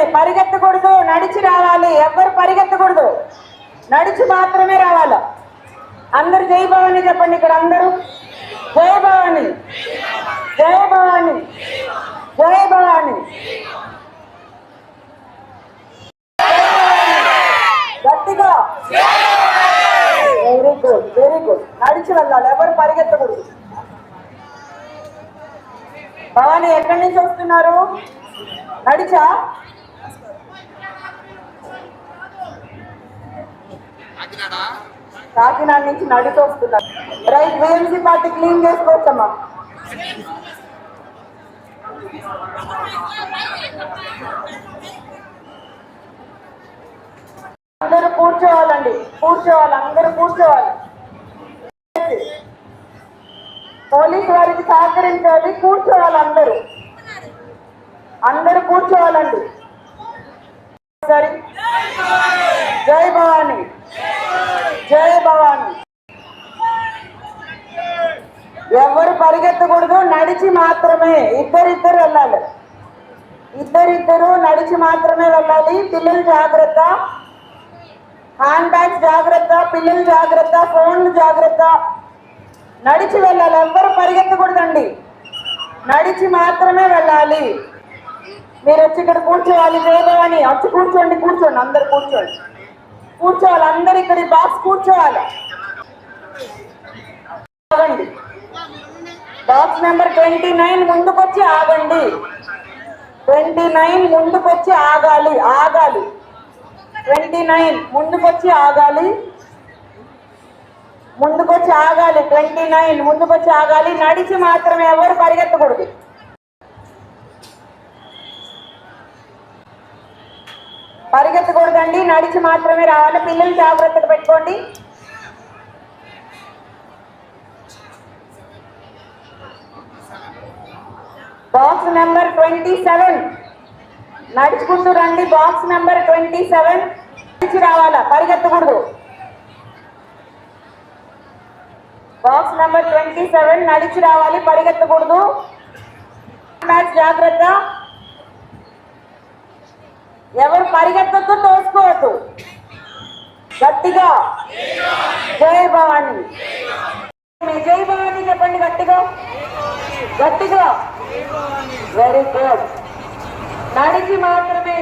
పరిగెత్తకూడదండి పరిగెత్తకూడదు నడిచి రావాలి ఎవ్వరు పరిగెత్తకూడదు. నడిచి మాత్రమే రావాలి. అందరు జై భవాని చెప్పండి ఇక్కడ అందరూ. జై భవాని. జై భవాని. భవాని. గట్టిగా. వెరీ గుడ్ వెరీ గుడ్ నడిచి వెళ్ళాలి ఎవరు పరిగెత్తకూడదు. భవాని ఎక్కడి నుంచి వస్తున్నారు? నడిచా? కాకినాడ? నుంచి నడుతూ వస్తున్నారు రైట్ బిఎంసీ పార్టీ క్లీన్ చేసుకోవచ్చమ్మా. అందరూ కూర్చోవాలండి కూర్చోవాలి అందరూ కూర్చోవాలి. పోలీసు వారికి సహకరించాలి కూర్చోవాలి అందరూ. అందరూ కూర్చోవాలండి సరే జై భవాని జై భవాని ఎవరు పరిగెత్తకూడదు నడిచి మాత్రమే. ఇద్దరిద్దరు వెళ్ళాలి. ఇద్దరిద్దరు నడిచి మాత్రమే వెళ్ళాలి. పిల్లలు జాగ్రత్త. హ్యాండ్ బ్యాగ్స్ జాగ్రత్త పిల్లలు జాగ్రత్త ఫోన్లు జాగ్రత్త. నడిచి వెళ్ళాలి. ఎవ్వరు పరిగెత్తకూడదండి. నడిచి మాత్రమే వెళ్ళాలి. మీరు వచ్చి ఇక్కడ కూర్చోవాలి జయభవాని వచ్చి కూర్చోండి కూర్చోండి. అందరు కూర్చోండి. కూర్చోవాలి. అందరు ఇక్కడ ఈ బాక్స్ కూర్చోవాలి ఆగండి బాక్స్ నెంబర్ ట్వంటీ నైన్ ముందుకొచ్చి ఆగండి. ట్వంటీ నైన్ ముందుకొచ్చి ఆగాలి ఆగాలి. ట్వంటీ నైన్ ముందుకొచ్చి ఆగాలి. ముందుకొచ్చి ఆగాలి ట్వంటీ నైన్ ముందుకొచ్చి ఆగాలి. నడిచి మాత్రమే ఎవరు పరిగెత్తకూడదు. పరిగెత్తకూడదండి నడిచి మాత్రమే రావాలి. పిల్లలు జాగ్రత్తగా పెట్టుకోండి. Box number twenty seven. నడుచుకుంటూ రండి బాక్స్ నెంబర్ ట్వంటీ సెవెన్. నడిచి రావాలా? పరిగెత్తకూడదు. బాక్స్ నెంబర్ ట్వంటీ సెవెన్ నడిచి రావాలి పరిగెత్తకూడదు. మ్యాచ్ జాగ్రత్త. ఎవరు పరిగెత్తద్దు తోసుకోవద్దు. గట్టిగా. జై భవాని. మీ జై భవాని చెప్పండి గట్టిగా. గట్టిగా. వెరీ గుడ్ నడిచి మాత్రమే